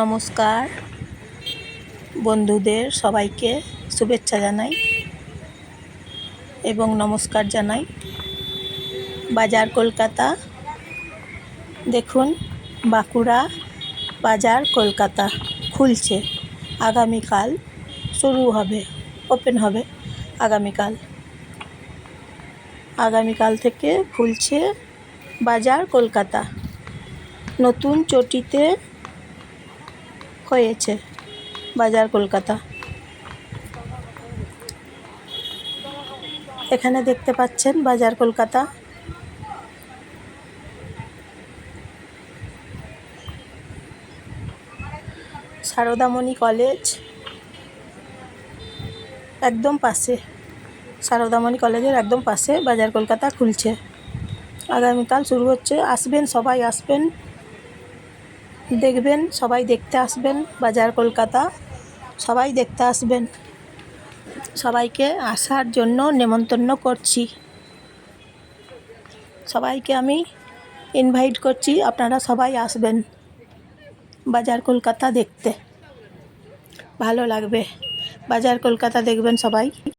নমস্কার বন্ধুদের সবাইকে শুভেচ্ছা জানাই এবং নমস্কার জানাই। বাজার কলকাতা, দেখুন বাঁকুড়া বাজার কলকাতা খুলছে। আগামীকাল শুরু হবে ওপেন হবে আগামীকাল। আগামীকাল থেকে খুলছে বাজার কলকাতা। নতুন চটিতে হয়েছে, বাজার কলকাতা। এখানে দেখতে পাচ্ছেন বাজার কলকাতা। সারদামণি কলেজ। একদম পাশে, সারদামণি কলেজের একদম পাশে বাজার কলকাতা খুলছে। আগামীকাল শুরু হচ্ছে, আসবেন সবাই, আসবেন। দেখবেন, সবাই দেখতে আসবেন, বাজার কলকাতা, সবাই দেখতে আসবেন। সবাইকে আসার জন্য নেমন্তন্ন করছি। সবাইকে আমি ইনভাইট করছি, আপনারা সবাই আসবেন বাজার কলকাতা দেখতে। ভালো লাগবে। বাজার কলকাতা দেখবেন সবাই।